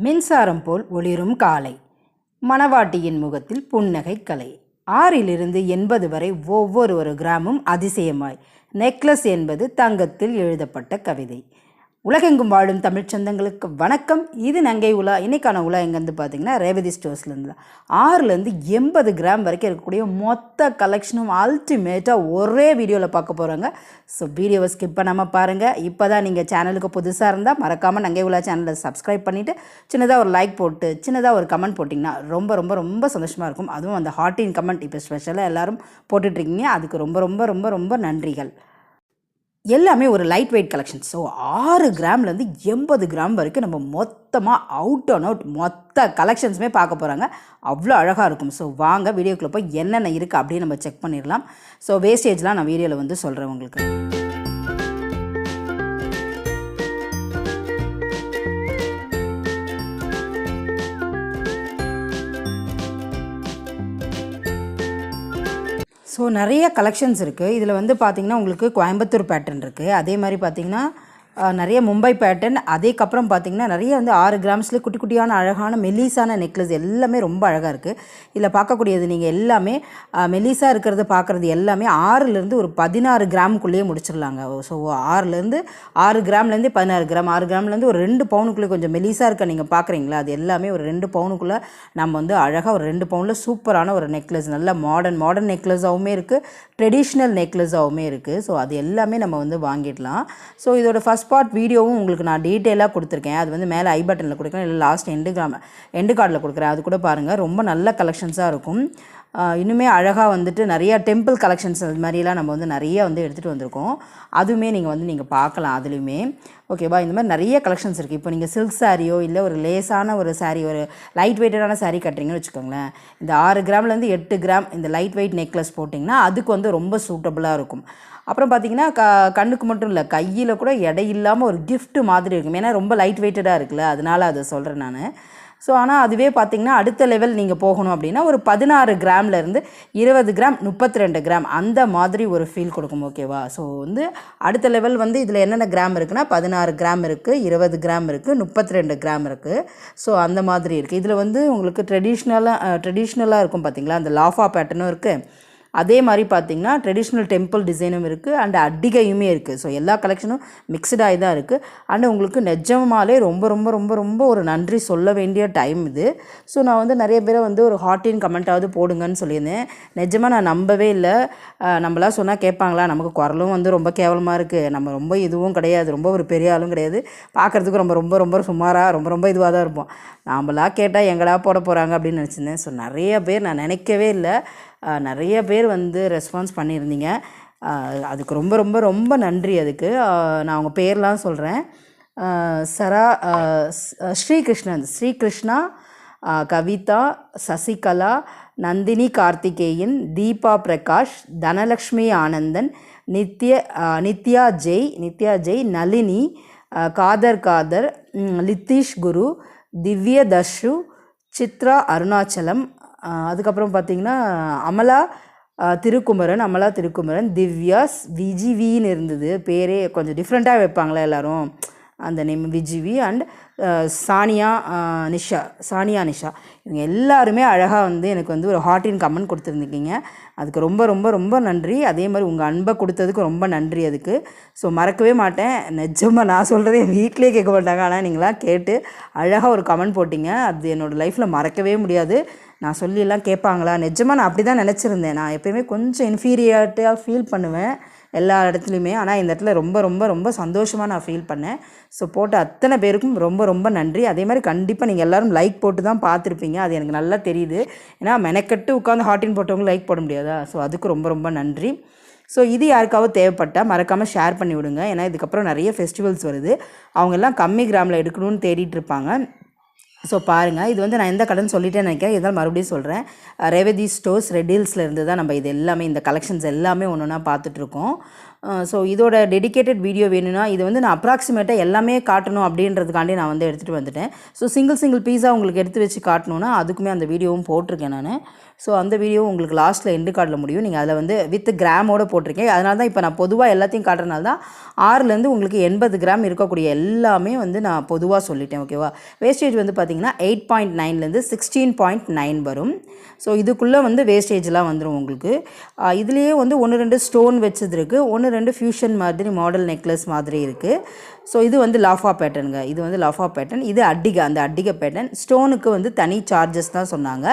மின்சாரம் போல் ஒளிரும் காலை. மணவாட்டியின் முகத்தில் புன்னகை கலை. ஆறிலிருந்து எண்பது வரை ஒவ்வொரு ஒரு கிராமும் அதிசயமாய். நெக்லஸ் என்பது தங்கத்தில் எழுதப்பட்ட கவிதை. உலகெங்கும் வாழும் தமிழ்ச் சொந்தங்களுக்கு வணக்கம். இது நங்கை உலா. இன்னைக்கான உலா எங்கேருந்து பார்த்தீங்கன்னா ரேவதி ஸ்டோர்ஸ்லேருந்து. தான் ஆறுலேருந்து எண்பது கிராம் வரைக்கும் இருக்கக்கூடிய மொத்த கலெக்ஷனும் அல்டிமேட்டாக ஒரே வீடியோவில் பார்க்க போகிறாங்க ஸோ வீடியோவை ஸ்கிப் பண்ணாமல் பாருங்கள் இப்போ தான் நீங்கள் சேனலுக்கு புதுசாக இருந்தால் மறக்காமல் நங்கை உலா சேனலை சப்ஸ்கிரைப் பண்ணிவிட்டு சின்னதாக ஒரு லைக் போட்டு சின்னதாக ஒரு கமெண்ட் போட்டிங்கன்னா ரொம்ப ரொம்ப ரொம்ப சந்தோஷமாக இருக்கும். அதுவும் அந்த ஹார்ட்டின் கமெண்ட் இப்போ ஸ்பெஷலாக எல்லோரும் போட்டுட்ருக்கீங்க அதுக்கு ரொம்ப ரொம்ப ரொம்ப ரொம்ப நன்றிகள். எல்லாமே ஒரு லைட் வெயிட் கலெக்ஷன் ஸோ ஆறு கிராம்லேருந்து எண்பது கிராம் வரைக்கும் நம்ம மொத்தமாக அவுட் அண்ட் அவுட் மொத்த கலெக்ஷன்ஸுமே பார்க்க போகிறாங்க அவ்வளோ அழகாக இருக்கும். ஸோ வாங்க வீடியோக்குள்ளே போய் என்னென்ன இருக்குது அப்படின்னு நம்ம செக் பண்ணிடலாம். ஸோ வேஸ்டேஜ்லாம் நான் வீடியோவில் வந்து சொல்கிறேன் உங்களுக்கு. ஸோ நிறைய கலெக்ஷன்ஸ் இருக்குது இதில் வந்து பார்த்திங்கன்னா உங்களுக்கு கோயம்புத்தூர் பேட்டர்ன் இருக்குது அதே மாதிரி பார்த்திங்கன்னா நிறைய மும்பை பேட்டர்ன் அதேக்கப்புறம் பார்த்திங்கன்னா நிறைய வந்து ஆறு கிராம்ஸ்லேயே குட்டி குட்டியான அழகான மெல்லிஸான நெக்லஸ் எல்லாமே ரொம்ப அழகாக இருக்குது இதில் பார்க்கக்கூடியது நீங்கள் எல்லாமே மெல்லிஸாக இருக்கிறத பார்க்குறது எல்லாமே ஆறுலேருந்து ஒரு பதினாறு கிராமுக்குள்ளேயே முடிச்சிடலாங்க. ஸோ ஆறுலேருந்து ஆறு கிராம்லேருந்து பதினாறு கிராம் ஆறு கிராம்லேருந்து ஒரு ரெண்டு பவுனுக்குள்ளே கொஞ்சம் மெல்லிஸாக இருக்க நீங்கள் பார்க்குறீங்களா? அது எல்லாமே ஒரு ரெண்டு பவுனுக்குள்ளே நம்ம வந்து அழகாக ஒரு ரெண்டு பவுனில் சூப்பரான ஒரு நெக்லஸ் நல்ல மாடர்ன் மாடர்ன் நெக்லஸாகவுமே இருக்குது ட்ரெடிஷ்னல் நெக்லஸாகவுமே இருக்குது ஸோ அது எல்லாமே நம்ம வந்து வாங்கிடலாம். ஸோ இதோட ஃபஸ்ட் பார்ட் வீடியோவும் உங்களுக்கு நான் டீட்டெயிலாக கொடுத்துருக்கேன். அது வந்து மேலே ஐ பட்டனில் கொடுக்குறேன். இல்லை லாஸ்ட் எண்டு கிராம் எண்டு கார்டில் கொடுக்குறேன். அது கூட பாருங்கள் ரொம்ப நல்ல கலெக்ஷன்ஸாக இருக்கும். இன்னுமே அழகாக வந்துட்டு நிறையா டெம்பிள் கலெக்ஷன்ஸ் அது மாதிரிலாம் நம்ம வந்து நிறைய வந்து எடுத்துகிட்டு வந்திருக்கோம். அதுவுமே நீங்கள் வந்து நீங்கள் பார்க்கலாம் அதுலேயுமே. ஓகேவா இந்த மாதிரி நிறைய கலெக்ஷன்ஸ் இருக்குது இப்போ நீங்கள் சில்க் சாரியோ இல்லை ஒரு லேஸான ஒரு சாரீ ஒரு லைட் வெயிட்டடான சாரீ கட்டுறீங்கன்னு வச்சுக்கோங்களேன். இந்த ஆறு கிராம்லேருந்து எட்டு கிராம் இந்த லைட் வெயிட் நெக்லஸ் போட்டிங்கன்னா அதுக்கு வந்து ரொம்ப சூட்டபுளாக இருக்கும். அப்புறம் பார்த்தீங்கன்னா க கண்ணுக்கு மட்டும் இல்லை கையில் கூட எடை இல்லாமல் ஒரு கிஃப்ட்டு மாதிரி இருக்கும். ஏன்னா ரொம்ப லைட் வெயிட்டடாக இருக்குல்ல அதனால் அதை சொல்கிறேன் நான். ஸோ ஆனால் அதுவே பார்த்தீங்கன்னா அடுத்த லெவல் நீங்கள் போகணும் அப்படின்னா ஒரு பதினாறு கிராம்லேருந்து இருபது கிராம் முப்பத்தி ரெண்டு கிராம் அந்த மாதிரி ஒரு ஃபீல் கொடுக்கும் ஓகேவா ஸோ வந்து அடுத்த லெவல் வந்து இதில் என்னென்ன கிராம் இருக்குன்னா பதினாறு கிராம் இருக்குது இருபது கிராம் இருக்குது முப்பத்தி ரெண்டு கிராம் இருக்குது ஸோ அந்த மாதிரி இருக்குது இதில் வந்து உங்களுக்கு ட்ரெடிஷ்னலாக ட்ரெடிஷ்னலாக இருக்கும் பார்த்தீங்களா? அந்த லாஃபா பேட்டர்னும் இருக்குது அதே மாதிரி பார்த்தீங்கன்னா ட்ரெடிஷ்னல் டெம்பிள் டிசைனும் இருக்குது அண்ட் அட்டிகையுமே இருக்குது ஸோ எல்லா கலெக்ஷனும் மிக்சடாகி தான் இருக்குது அண்ட் உங்களுக்கு நிஜமாலே ரொம்ப ரொம்ப ரொம்ப ரொம்ப ஒரு நன்றி சொல்ல வேண்டிய டைம் இது. ஸோ நான் வந்து நிறைய பேரை வந்து ஒரு ஹாட்டின் கமெண்ட்டாவது போடுங்கன்னு சொல்லியிருந்தேன். நிஜமாக நான் நம்பவே இல்லை. நம்மளாம் சொன்னால் கேட்பாங்களா? நமக்கு குரலும் வந்து ரொம்ப கேவலமாக இருக்குது நம்ம ரொம்ப இதுவும் கிடையாது. ரொம்ப ஒரு பெரிய ஆளும் கிடையாது. பார்க்குறதுக்கு ரொம்ப ரொம்ப ரொம்ப சுமாராக ரொம்ப ரொம்ப இதுவாக தான் இருப்போம். நாமளா கேட்டால் எங்கடா போட போகிறாங்க அப்படின்னு நினச்சிருந்தேன். ஸோ நிறைய பேர் நான் நினைக்கவே இல்லை. நிறைய பேர் வந்து ரெஸ்பான்ஸ் பண்ணியிருந்தீங்க. அதுக்கு ரொம்ப ரொம்ப ரொம்ப நன்றி அதுக்கு. நான் உங்கள் பேர்லாம் சொல்கிறேன் சரா ஸ்ரீகிருஷ்ணன். ஸ்ரீகிருஷ்ணா கவிதா சசிகலா நந்தினி கார்த்திகேயன் தீபா பிரகாஷ் தனலக்ஷ்மி ஆனந்தன் நித்ய நித்யா ஜெய் நித்யா ஜெய் நளினி காதர் காதர் லித்தீஷ் குரு திவ்யதர்ஷு சித்ரா அருணாச்சலம் அதுக்கப்புறம் பார்த்தீங்கன்னா அமலா திருக்குமரன் அமலா திருக்குமரன் திவ்யாஸ் விஜிவின்னு இருந்தது. பேரே கொஞ்சம் டிஃப்ரெண்ட்டாக வைப்பாங்களே எல்லோரும்? அந்த நேம் விஜிவி அண்ட் சானியா நிஷா சானியா நிஷா. இவங்க எல்லாருமே அழகாக வந்து எனக்கு வந்து ஒரு ஹாட்டின் கமெண்ட் கொடுத்துருந்துருக்கீங்க அதுக்கு ரொம்ப ரொம்ப ரொம்ப நன்றி. அதே மாதிரி உங்கள் அன்பை கொடுத்ததுக்கு ரொம்ப நன்றி அதுக்கு. ஸோ மறக்கவே மாட்டேன். நிஜமாக நான் சொல்கிறத என் வீட்டிலே கேட்க மாட்டாங்க. ஆனால் நீங்களாம் கேட்டு அழகாக ஒரு கமெண்ட் போட்டிங்க. அது என்னோடய லைஃப்பில் மறக்கவே முடியாது. நான் சொல்லியெல்லாம் கேட்பாங்களா? நிஜமாக நான் அப்படி தான் நினச்சிருந்தேன். நான் எப்பயுமே கொஞ்சம் இன்ஃபீரியாரிட்டியாக ஃபீல் பண்ணுவேன் எல்லா இடத்துலையுமே. ஆனால் இந்த இடத்துல ரொம்ப ரொம்ப ரொம்ப சந்தோஷமாக நான் ஃபீல் பண்ணேன். ஸோ போட்ட அத்தனை பேருக்கும் ரொம்ப ரொம்ப நன்றி. அதே மாதிரி கண்டிப்பாக நீங்கள் எல்லாரும் லைக் போட்டு தான் பார்த்துருப்பீங்க. அது எனக்கு நல்லா தெரியுது. ஏன்னா மெனக்கெட்டு உட்காந்து ஹாட்டின் போட்டவங்க லைக் போட முடியாதா? ஸோ அதுக்கு ரொம்ப ரொம்ப நன்றி. ஸோ இது யாருக்காவது தேவைப்பட்டால் மறக்காமல் ஷேர் பண்ணி விடுங்க ஏன்னா இதுக்கப்புறம் நிறைய ஃபெஸ்டிவல்ஸ் வருது. அவங்கெல்லாம் கம்மி கிராமில் எடுக்கணும்னு தேடிட்டு இருப்பாங்க. ஸோ பாருங்கள் இது வந்து நான் எந்த கடைன்னு சொல்லிட்டேன்னு நினைக்கிறேன். இருந்தாலும் மறுபடியும் சொல்கிறேன் ரேவதி ஸ்டோர்ஸ் ரெடில்ஸில் இருந்து தான் நம்ம இது எல்லாமே இந்த கலெக்ஷன்ஸ் எல்லாமே ஒன்று ஒன்றா பார்த்துட்ருக்கோம் ஸோ இதோட டெடிகேட்டட் வீடியோ வேணும்னா இது வந்து நான் அப்ராக்சிமேட்டாக எல்லாமே காட்டணும் அப்படின்றதுக்காண்டி நான் வந்து எடுத்துகிட்டு வந்துட்டேன். ஸோ சிங்கிள் சிங்கிள் பீஸாக உங்களுக்கு எடுத்து வச்சு காட்டணுன்னா அதுக்குமே அந்த வீடியோவும் போட்டிருக்கேன் நான். ஸோ அந்த வீடியோ உங்களுக்கு லாஸ்ட்டில் எண்டு கார்டில் முடியும். நீங்கள் அதில் வந்து வித் கிராமோட போட்டிருக்கேன் அதனால தான் இப்போ நான் பொதுவாக எல்லாத்தையும் காட்டுறதுனால தான் ஆறுலேருந்து உங்களுக்கு எண்பது கிராம் இருக்கக்கூடிய எல்லாமே வந்து நான் பொதுவாக சொல்லிட்டேன் ஓகேவா வேஸ்டேஜ் வந்து பார்த்தீங்கன்னா எயிட் பாயிண்ட் நைன்லேருந்து சிக்ஸ்டீன் பாயிண்ட் நைன் வரும். ஸோ இதுக்குள்ளே வந்து வேஸ்டேஜ்லாம் வந்துடும் உங்களுக்கு. இதுலேயே வந்து ஒன்று ரெண்டு ஸ்டோன் வச்சது இருக்குது ஒன்று ரெண்டு ஃபியூஷன் மாதிரி மாடல் நெக்லஸ் மாதிரி இருக்குது ஸோ இது வந்து லாஃபா பேட்டர்னுங்க இது வந்து லாஃபா பேட்டர்ன் இது அட்டிகை அந்த அட்டிகை பேட்டர்ன் ஸ்டோனுக்கு வந்து தனி சார்ஜஸ் தான் சொன்னாங்க.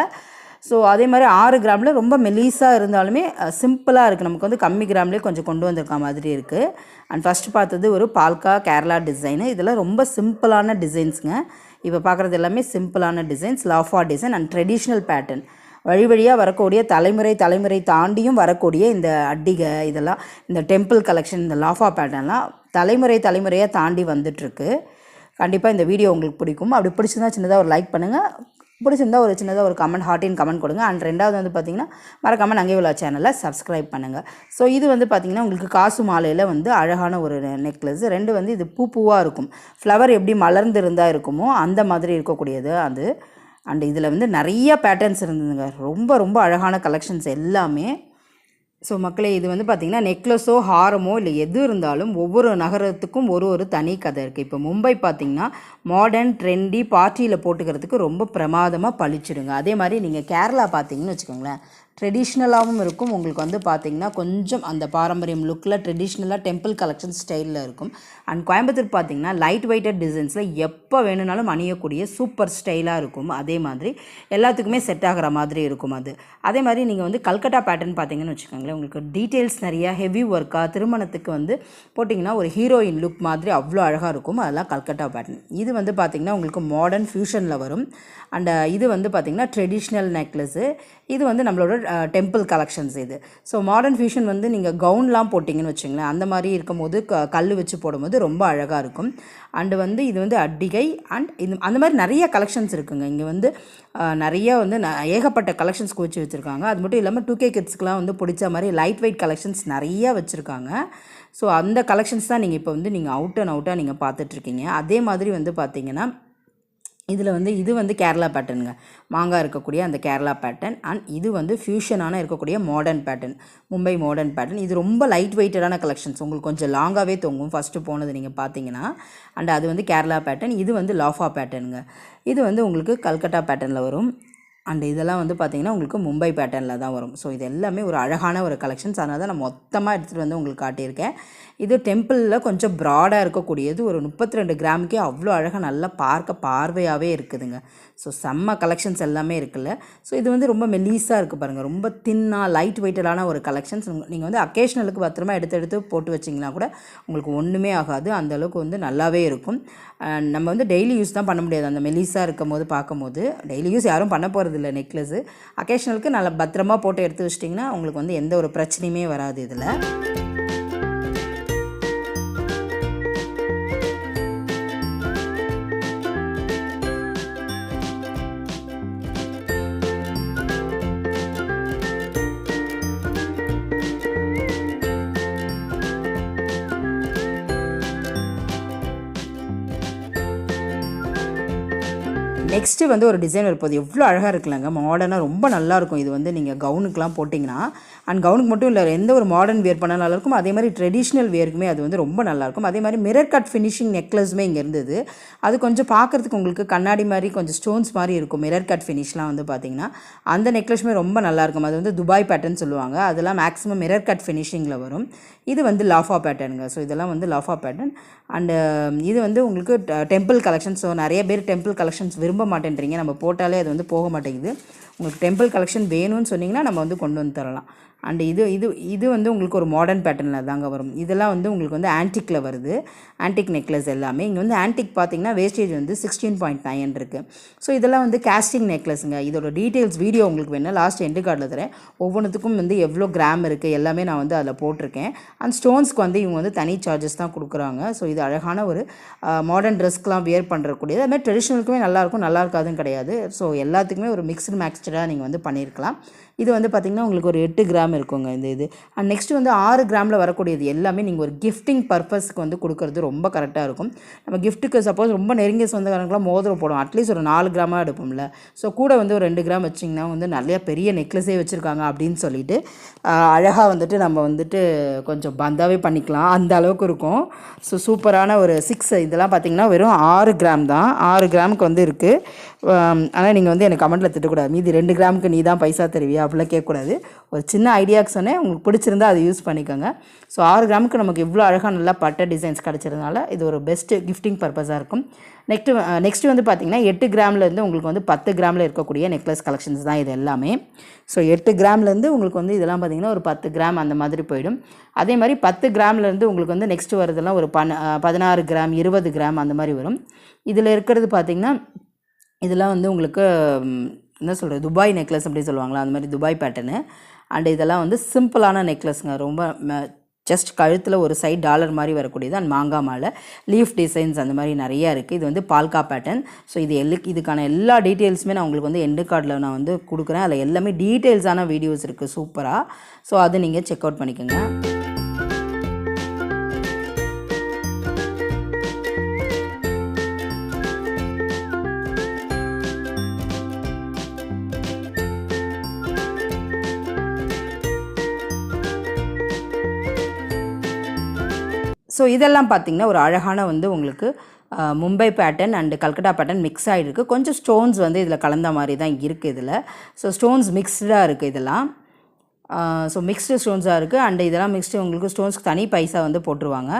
ஸோ அதே மாதிரி ஆறு கிராமில் ரொம்ப மெலீஸாக இருந்தாலுமே சிம்பிளாக இருக்குது நமக்கு வந்து கம்மி கிராம்லேயே கொஞ்சம் கொண்டு வந்திருக்க மாதிரி இருக்குது அண்ட் ஃபஸ்ட்டு பார்த்தது ஒரு பால்கா கேரளா டிசைனு இதெல்லாம் ரொம்ப சிம்பிளான டிசைன்ஸுங்க இப்போ பார்க்குறது எல்லாமே சிம்பிளான டிசைன்ஸ் லாஃபா டிசைன் அண்ட் ட்ரெடிஷ்னல் பேட்டர்ன் வழி வழியாக வரக்கூடிய தலைமுறை தலைமுறை தாண்டியும் வரக்கூடிய இந்த அட்டிகை இதெல்லாம் இந்த டெம்பிள் கலெக்ஷன் இந்த லாஃபா பேட்டர்ன்லாம் தலைமுறை தலைமுறையாக தாண்டி வந்துட்டுருக்கு. கண்டிப்பாக இந்த வீடியோ உங்களுக்கு பிடிக்கும். அப்படி பிடிச்சிருந்தா சின்னதாக ஒரு லைக் பண்ணுங்கள் பிடிச்சிருந்தா ஒரு சின்னதாக ஒரு கமெண்ட் ஹார்ட்டின் கமெண்ட் கொடுங்க. அண்ட் ரெண்டாவது வந்து பார்த்தீங்கன்னா மறக்காமல் நங்கை விழா சேனலை சப்ஸ்கிரைப் பண்ணுங்கள் ஸோ இது வந்து பார்த்திங்கன்னா உங்களுக்கு காசு மாலையில் வந்து அழகான ஒரு நெக்லஸ் ரெண்டு வந்து இது பூ பூவாக இருக்கும். ஃப்ளவர் எப்படி மலர்ந்து இருந்தால் இருக்குமோ அந்த மாதிரி இருக்கக்கூடியது அது. அண்டு இதில் வந்து நிறைய பேட்டர்ன்ஸ் இருந்ததுங்க. ரொம்ப ரொம்ப அழகான கலெக்ஷன்ஸ் எல்லாமே. ஸோ மக்களே இது வந்து பார்த்திங்கன்னா நெக்லஸோ ஹாரமோ இல்லை எது இருந்தாலும் ஒவ்வொரு நகரத்துக்கும் ஒரு ஒரு தனி கதை இருக்குது இப்போ மும்பை பார்த்திங்கன்னா மாடர்ன் ட்ரெண்டி பார்ட்டியில் போட்டுக்கிறதுக்கு ரொம்ப பிரமாதமாக பளிச்சிடுங்க அதே மாதிரி நீங்கள் கேரளா பார்த்தீங்கன்னு வச்சுக்கோங்களேன் ட்ரெடிஷ்னலாகவும் இருக்கும். உங்களுக்கு வந்து பார்த்திங்கன்னா கொஞ்சம் அந்த பாரம்பரியம் லுக்கில் ட்ரெடிஷ்னலாக டெம்பிள் கலெக்ஷன் ஸ்டைலில் இருக்கும். அண்ட் கோயம்புத்தூர் பார்த்திங்கன்னா லைட் வெயிட்டட் டிசைன்ஸில் எப்போ வேணும்னாலும் அணியக்கூடிய சூப்பர் ஸ்டைலாக இருக்கும். அதே மாதிரி எல்லாத்துக்குமே செட் ஆகிற மாதிரி இருக்கும் அது. அதே மாதிரி நீங்கள் வந்து கல்கட்டா பேட்டர்ன் பார்த்தீங்கன்னு வச்சுக்கோங்களேன் உங்களுக்கு டீட்டெயில்ஸ் நிறையா ஹெவி ஒர்க்காக திருமணத்துக்கு வந்து போட்டிங்கன்னா ஒரு ஹீரோயின் லுக் மாதிரி அவ்வளோ அழகாக இருக்கும். அதெல்லாம் கல்கட்டா பேட்டர்ன் இது வந்து பார்த்திங்கன்னா உங்களுக்கு மாடர்ன் ஃபியூஷனில் வரும். அண்ட் இது வந்து பார்த்திங்கன்னா ட்ரெடிஷ்னல் நெக்லஸ்ஸு இது வந்து நம்மளோட டெம்பிள் கலெக்ஷன்ஸ் இது. ஸோ மாடர்ன் ஃபியூஷன் வந்து நீங்கள் கவுன்லாம் போட்டிங்கன்னு வச்சுங்களேன் அந்த மாதிரி இருக்கும்போது க கல் வச்சு போடும்போது ரொம்ப அழகாக இருக்கும். அண்டு வந்து இது வந்து அட்டிகை அண்ட் இது அந்த மாதிரி நிறைய கலெக்ஷன்ஸ் இருக்குங்க. இங்கே வந்து நிறைய வந்து ந- ஏகப்பட்ட கலெக்ஷன்ஸ் குவிச்சு வச்சுருக்காங்க. அது மட்டும் இல்லாமல் டூ கே கிட்ஸ்க்குலாம் வந்து பிடிச்ச மாதிரி லைட் வெயிட் கலெக்ஷன்ஸ் நிறைய வச்சுருக்காங்க. ஸோ அந்த கலெக்ஷன்ஸ் தான் நீங்கள் இப்போ வந்து நீங்கள் அவுட் அண்ட் அவுட்டாக நீங்கள் பார்த்துட்ருக்கீங்க அதே மாதிரி வந்து பார்த்தீங்கன்னா இதில் வந்து இது வந்து கேரளா பேட்டர்னுங்க மாங்காய் இருக்கக்கூடிய அந்த கேரளா பேட்டர்ன் அண்ட் இது வந்து ஃபியூஷனான இருக்கக்கூடிய modern pattern Mumbai modern pattern இது ரொம்ப லைட் வெயிட்டடான கலெக்ஷன்ஸ் உங்களுக்கு கொஞ்சம் லாங்காகவே தொங்கும். ஃபஸ்ட்டு போனது நீங்கள் பார்த்தீங்கன்னா அண்ட் அது வந்து கேரளா பேட்டர்ன் இது வந்து லாஃபா பேட்டர்னுங்க இது வந்து உங்களுக்கு கல்கட்டா பேட்டர்னில் வரும். அண்ட் இதெல்லாம் வந்து பார்த்திங்கன்னா உங்களுக்கு மும்பை பேட்டர்னில் தான் வரும். ஸோ இது எல்லாமே ஒரு அழகான ஒரு கலெக்ஷன்ஸ் அதனால தான் நான் மொத்தமாக எடுத்துகிட்டு வந்து உங்களுக்கு காட்டியிருக்கேன். இது டெம்பிளில் கொஞ்சம் ப்ராடாக இருக்கக்கூடியது. ஒரு முப்பத்தி ரெண்டு கிராமுக்கே அவ்வளோ அழகாக நல்லா பார்க்க பார்வையாகவே இருக்குதுங்க. ஸோ செம்ம கலெக்ஷன்ஸ் எல்லாமே இருக்குல்ல. ஸோ இது வந்து ரொம்ப மெலீஸாக இருக்குது பாருங்கள் ரொம்ப தின்னாக லைட் வெயிட்டடான ஒரு கலெக்ஷன்ஸ் நீங்கள் வந்து அக்கேஷனலுக்கு பத்திரமா எடுத்து எடுத்து போட்டு வச்சிங்கன்னா கூட உங்களுக்கு ஒன்றுமே ஆகாது. அந்த அளவுக்கு வந்து நல்லாவே இருக்கும். நம்ம வந்து டெய்லி யூஸ் தான் பண்ண முடியாது. அந்த மெலீஸாக இருக்கும் போது பார்க்கும்போது டெய்லி யூஸ் யாரும் பண்ண போகிறது இதில் நெக்லஸ்ஸு அக்கேஷனலுக்கு நல்லா பத்திரமா போட்டு எடுத்து வச்சிட்டிங்கன்னா உங்களுக்கு வந்து எந்த ஒரு பிரச்சனையுமே வராது இதில். நெக்ஸ்ட்டு வந்து ஒரு டிசைன் இருப்பது எவ்வளோ அழகாக இருக்குல்லங்க. மாடர்னாக ரொம்ப நல்லா இருக்கும். இது வந்து நீங்கள் கவுனுக்குலாம் போட்டிங்கன்னா அண்ட் கவுனுக்கு மட்டும் இல்லை எந்த ஒரு மாடர்ன் வேர் பண்ண நல்லாயிருக்கும் அதே மாதிரி ட்ரெடிஷ்னல் வேருக்குமே அது வந்து ரொம்ப நல்லாயிருக்கும் அதே மாதிரி மிரர் கட் ஃபினிஷிங் நெக்லஸுமே இங்கே இருந்தது. அது கொஞ்சம் பார்க்குறதுக்கு உங்களுக்கு கண்ணாடி மாதிரி கொஞ்சம் ஸ்டோன்ஸ் மாதிரி இருக்கும். மிரர் கட் ஃபினிஷ்லாம் வந்து பார்த்தீங்கன்னா அந்த நெக்லஸுமே ரொம்ப நல்லாயிருக்கும் அது வந்து துபாய் பேட்டர்ன் சொல்லுவாங்க. அதெல்லாம் மேக்ஸிமம் மிரர் கட் ஃபினிஷிங்கில் வரும். இது வந்து லாஃபா பேட்டர்னுங்க ஸோ இதெல்லாம் வந்து லாஃபா பேட்டர்ன் அண்டு இது வந்து உங்களுக்கு டெம்பிள் கலெக்ஷன் ஸோ நிறைய பேர் டெம்பிள் கலெக்ஷன்ஸ் விரும்ப மாட்டேன்றீங்க. நம்ம போட்டாலே அது வந்து போக மாட்டேங்குது. உங்களுக்கு டெம்பிள் கலெக்ஷன் வேணும்னு சொன்னிங்கன்னா நம்ம வந்து கொண்டு வந்து தரலாம். அண்ட் இது இது இது வந்து உங்களுக்கு ஒரு மாடர்ன் பேட்டர்னில் தாங்க வரும். இதெல்லாம் வந்து உங்களுக்கு வந்து ஆன்டிக்கில் வருது. ஆன்டிக் நெக்லஸ் எல்லாமே. இங்கே வந்து ஆன்டிக் பார்த்தீங்கன்னா வேஸ்டேஜ் வந்து சிக்ஸ்டீன் பாயிண்ட் நைன் இருக்குது ஸோ இதெல்லாம் வந்து கேஸ்டிங் நெக்லஸுங்க இதோட டீட்டெயில்ஸ் வீடியோ உங்களுக்கு வேணும் லாஸ்ட் எண்டு கார்டில் தரேன். ஒவ்வொன்றுத்துக்கும் வந்து எவ்வளோ கிராம் இருக்குது எல்லாமே நான் வந்து அதில் போட்டிருக்கேன். அண்ட் ஸ்டோன்ஸ்க்கு வந்து இவங்க வந்து தனி சார்ஜஸ் தான் கொடுக்குறாங்க. ஸோ இது அழகான ஒரு மாடர்ன் ட்ரெஸ்க்கெலாம் வியர் பண்ணுறக்கூடியது அதுமாதிரி ட்ரெடிஷ்னலுக்குமே நல்லாயிருக்கும் நல்லா இருக்காதுன்னு கிடையாது. ஸோ எல்லாத்துக்குமே ஒரு மிக்ஸ்டு மேக்ஸ்டாக நீங்கள் வந்து பண்ணியிருக்கலாம். இது வந்து பார்த்திங்கன்னா உங்களுக்கு ஒரு எட்டு கிராம் இருக்குங்க இந்த இது. அண்ட் நெக்ஸ்ட் வந்து ஆறு கிராமில் வரக்கூடியது எல்லாமே நீங்கள் ஒரு கிஃப்டிங் பர்பஸ்க்கு வந்து கொடுக்கறது ரொம்ப கரெக்டாக இருக்கும். நம்ம கிஃப்ட்டுக்கு சப்போஸ் ரொம்ப நெருங்கிய சொந்தக்காரங்களாம் மோதிரம் போடும் அட்லீஸ்ட் ஒரு நாலு கிராமாக எடுப்போம்ல. ஸோ கூட வந்து ஒரு ரெண்டு கிராம் வச்சிங்கன்னா வந்து நிறைய பெரிய நெக்லஸே வச்சுருக்காங்க அப்படின்னு சொல்லிட்டு அழகாக வந்துட்டு நம்ம வந்துட்டு கொஞ்சம் பந்தாவே பண்ணிக்கலாம். அந்த அளவுக்கு இருக்கும். ஸோ சூப்பரான ஒரு சிக்ஸ் இதெல்லாம் பார்த்திங்கன்னா வெறும் ஆறு கிராம் தான். ஆறு கிராமுக்கு வந்து இருக்குது ஆனால் நீங்கள் வந்து எனக்கு கமெண்ட்டில் திட்டக்கூடாது. மீதி ரெண்டு கிராமுக்கு நீ தான் பைசா தருவியா அப்படிலாம் கேட்கக்கூடாது. ஒரு சின்ன ஐடியாவுக்கு சொன்னேன் உங்களுக்கு பிடிச்சிருந்தா அதை யூஸ் பண்ணிக்கோங்க. ஸோ ஆறு கிராமுக்கு நமக்கு இவ்வளோ அழகாக நல்லா பட்டை டிசைன்ஸ் கிடச்சதுனால இது ஒரு பெஸ்ட்டு கிஃப்டிங் பர்பஸாக இருக்கும். நெக்ஸ்ட்டு நெக்ஸ்ட் வந்து பார்த்திங்கன்னா எட்டு கிராம்லேருந்து உங்களுக்கு வந்து பத்து கிராமில் இருக்கக்கூடிய நெக்லஸ் கலெக்ஷன்ஸ் தான் இது எல்லாமே. ஸோ எட்டு கிராம்லேருந்து உங்களுக்கு வந்து இதெல்லாம் பார்த்திங்கன்னா ஒரு பத்து கிராம் அந்த மாதிரி போயிடும். அதே மாதிரி பத்து கிராம்லேருந்து உங்களுக்கு வந்து நெக்ஸ்ட் வரதெல்லாம் ஒரு பன் பதினாறு கிராம் இருபது கிராம் அந்த மாதிரி வரும். இதில் இருக்கிறது பார்த்திங்கன்னா இதெல்லாம் வந்து உங்களுக்கு என்ன சொல்கிறது துபாய் நெக்லஸ் அப்படி சொல்லுவாங்களா அந்த மாதிரி துபாய் பேட்டர்னு அண்ட் இதெல்லாம் வந்து சிம்பிளான நெக்லஸ்ங்க ரொம்ப ஜஸ்ட் கழுத்தில் ஒரு சைட் டாலர் மாதிரி வரக்கூடியது. அண்ட் மாங்காய் மாலை லீஃப் டிசைன்ஸ் அந்த மாதிரி நிறையா இருக்குது இது வந்து பால்கா பேட்டர்ன் ஸோ இது எல்லு இதுக்கான எல்லா டீட்டெயில்ஸுமே நான் உங்களுக்கு வந்து எண்டு கார்டில் நான் வந்து கொடுக்குறேன். அதில் எல்லாமே டீட்டெயில்ஸான வீடியோஸ் இருக்குது சூப்பராக ஸோ அதை நீங்கள் செக் அவுட் பண்ணிக்கோங்க. ஸோ இதெல்லாம் பார்த்தீங்கன்னா ஒரு அழகான வந்து உங்களுக்கு Mumbai pattern and Calcutta pattern mix ஆகிருக்கு கொஞ்சம் ஸ்டோன்ஸ் வந்து இதில் கலந்த மாதிரி தான் இருக்குது இதில். ஸோ ஸ்டோன்ஸ் மிக்ஸ்டாக இருக்குது இதெல்லாம். ஸோ மிக்ஸ்டு ஸ்டோன்ஸாக இருக்குது அண்ட் இதெல்லாம் மிக்ஸ்டு உங்களுக்கு ஸ்டோன்ஸ்க்கு தனி பைசா வந்து போட்டுருவாங்க.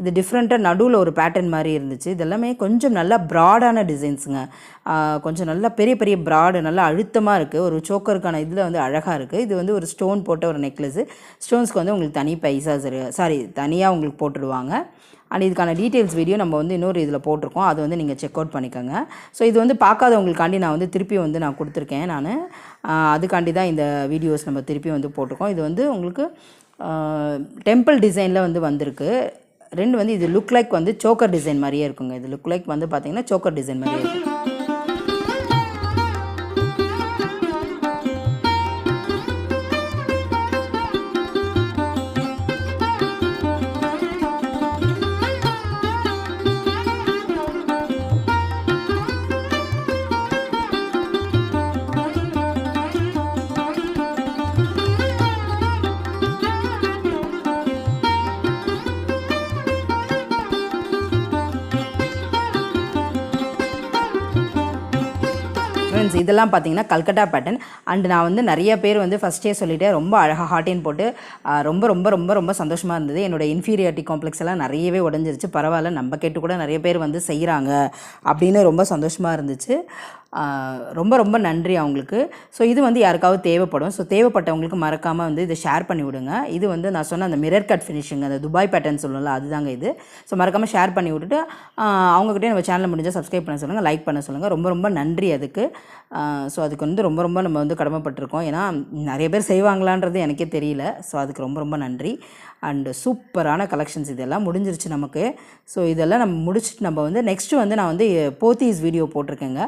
இது டிஃப்ரெண்ட்டாக நடுவில் ஒரு பேட்டர்ன் மாதிரி இருந்துச்சு. இதெல்லாமே கொஞ்சம் நல்லா ப்ராடான டிசைன்ஸுங்க கொஞ்சம் நல்லா பெரிய பெரிய ப்ராடு நல்லா அழுத்தமாக இருக்குது ஒரு சோக்கருக்கான இதில் வந்து அழகாக இருக்குது இது வந்து ஒரு ஸ்டோன் போட்ட ஒரு நெக்லஸ்ஸு ஸ்டோன்ஸ்க்கு வந்து உங்களுக்கு தனி பைசா சாரி தனியாக உங்களுக்கு போட்டுடுவாங்க அண்ட் இதுக்கான டீட்டெயில்ஸ் வீடியோ நம்ம வந்து இன்னொரு இதில் போட்டிருக்கோம். அது வந்து நீங்கள் செக் அவுட் பண்ணிக்கோங்க. ஸோ இது வந்து பார்க்காதவங்களுக்காண்டி நான் வந்து திருப்பி வந்து நான் கொடுத்துருக்கேன் நான். அதுக்காண்டி தான் இந்த வீடியோஸ் நம்ம திருப்பி வந்து போட்டிருக்கோம். இது வந்து உங்களுக்கு டெம்பிள் டிசைனில் வந்து வந்திருக்கு. ரெண்டு வந்து இது லுக் லைக் வந்து சோக்கர் டிசைன் மாதிரியே இருக்குங்க. இது லுக் லைக் வந்து பார்த்தீங்கன்னா சோக்கர் டிசைன் மாதிரியே இருக்கும் இதெல்லாம் பார்த்தீங்கன்னா கல்கட்டா பேட்டர்ன் அண்ட் நான் வந்து நிறைய பேர் வந்து ஃபஸ்ட்டே சொல்லிவிட்டேன் ரொம்ப அழகாக ஹாட்டின் போட்டு ரொம்ப ரொம்ப ரொம்ப ரொம்ப சந்தோஷமாக இருந்தது. என்னோடய இன்ஃபீரியாரிட்டி காம்ப்ளெக்ஸ் எல்லாம் நிறையவே உடஞ்சிருச்சு. பரவாயில்ல நம்ம கேட்டு கூட நிறைய பேர் வந்து செய்கிறாங்க அப்படின்னு ரொம்ப சந்தோஷமாக இருந்துச்சு. ரொம்ப ரொம்ப நன்றி அவங்களுக்கு. ஸோ இது வந்து யாருக்காவது தேவைப்படும். ஸோ தேவைப்பட்டவங்களுக்கு மறக்காமல் வந்து இதை ஷேர் பண்ணி விடுங்க. இது வந்து நான் சொன்ன அந்த மிரர் கட் ஃபினிஷிங் அந்த துபாய் பேட்டர்ன் சொல்லல அதுதாங்க இது. ஸோ மறக்காமல் ஷேர் பண்ணி விட்டுட்டு ஆ, நம்ம சேனலை முடிஞ்சால் சப்ஸ்கிரைப் பண்ண சொல்லுங்கள் லைக் பண்ண சொல்லுங்கள் ரொம்ப ரொம்ப நன்றி அதுக்கு. ஸோ அதுக்கு வந்து ரொம்ப ரொம்ப நம்ம வந்து கடமைப்பட்டிருக்கோம். ஏன்னா நிறைய பேர் செய்வாங்களான்றது எனக்கே தெரியல. ஸோ அதுக்கு ரொம்ப ரொம்ப நன்றி. அண்டு சூப்பரான கலெக்ஷன்ஸ் இதெல்லாம் முடிஞ்சிருச்சு நமக்கு. ஸோ இதெல்லாம் நம்ம முடிச்சுட்டு நம்ம வந்து நெக்ஸ்ட்டு வந்து நான் வந்து போத்தீஸ் வீடியோ போட்டிருக்கேங்க.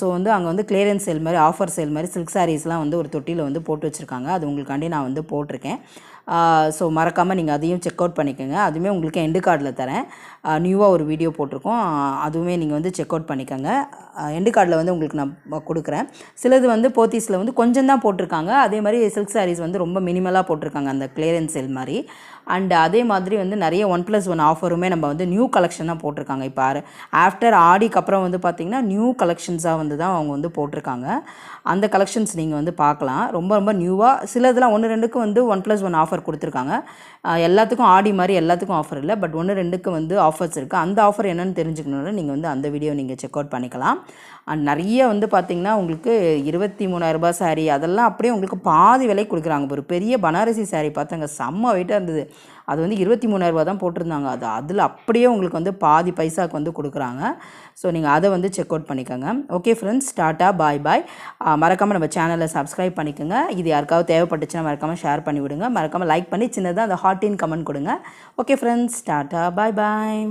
ஸோ வந்து அங்கே வந்து கிளியரன்ஸ் சேல் மாதிரி ஆஃபர் சேல் மாதிரி சில்க் சாரீஸ்லாம் வந்து ஒரு தொட்டியில் வந்து போட்டு வச்சுருக்காங்க. அது உங்களுக்காண்டி நான் வந்து போட்டிருக்கேன். ஸோ மறக்காமல் நீங்கள் அதையும் செக் அவுட் பண்ணிக்கோங்க. அதுவுமே உங்களுக்கு எண்டு கார்டில் தரேன். நியூவாக ஒரு வீடியோ போட்டிருக்கோம். அதுவுமே நீங்கள் வந்து செக் அவுட் பண்ணிக்கோங்க. எண்டு கார்டில் வந்து உங்களுக்கு நான் கொடுக்குறேன். சிலது வந்து போத்தீஸில் வந்து கொஞ்சம் தான் போட்டிருக்காங்க. அதே மாதிரி சில்க் சாரீஸ் வந்து ரொம்ப மினிமலாக போட்டிருக்காங்க. அந்த கிளியரன்ஸ் செல் மாதிரி. அண்ட் அதே மாதிரி வந்து நிறைய ஒன் ப்ளஸ் ஒன் ஆஃபருமே நம்ம வந்து நியூ கலெக்ஷனாக போட்டிருக்காங்க. இப்போ ஆஃப்டர் ஆடிக்கு அப்புறம் வந்து பார்த்திங்கன்னா நியூ கலெக்ஷன்ஸாக வந்து தான் அவங்க வந்து போட்டிருக்காங்க. அந்த கலெக்ஷன்ஸ் நீங்கள் வந்து பார்க்கலாம். ரொம்ப ரொம்ப நியூவாக சில இதெல்லாம் ஒன்று ரெண்டுக்கும் வந்து ஒன் ப்ளஸ் ஒன் ஆஃபர் கொடுத்துருக்காங்க. எல்லாத்துக்கும் ஆடி மாதிரி எல்லாத்துக்கும் ஆஃபர் இல்லை பட் ஒன்று ரெண்டுக்கு வந்து ஆஃபர்ஸ் இருக்குது அந்த ஆஃபர் என்னென்னு தெரிஞ்சுக்கணும்னா நீங்கள் வந்து அந்த வீடியோ நீங்கள் செக் அவுட் பண்ணிக்கலாம். அண்ட் நிறைய வந்து பார்த்திங்கன்னா உங்களுக்கு இருபத்தி மூணாயிரரூபா saree அதெல்லாம் அப்படியே உங்களுக்கு பாதி விலை கொடுக்குறாங்க. ஒரு பெரிய பனாரசி saree பார்த்தாங்க செம்ம வெயிட்டாக இருந்தது. அது வந்து இருபத்தி மூணாயிரரூபா தான் போட்டிருந்தாங்க. அது அதில் அப்படியே உங்களுக்கு வந்து பாதி பைசாவுக்கு வந்து கொடுக்குறாங்க. ஸோ நீங்கள் அதை வந்து செக் அவுட் பண்ணிக்கோங்க. Okay friends tata bye bye மறக்காமல் நம்ம சேனலை சப்ஸ்கிரைப் பண்ணிக்கோங்க. இது யாருக்காவது தேவைப்பட்டுச்சுன்னா மறக்காமல் ஷேர் பண்ணி விடுங்க. மறக்காமல் லைக் பண்ணி சின்னதாக அந்த ஹாட்டின் கமெண்ட் கொடுங்க. ஓகே ஃப்ரெண்ட்ஸ் டாட்டா பாய் பாய்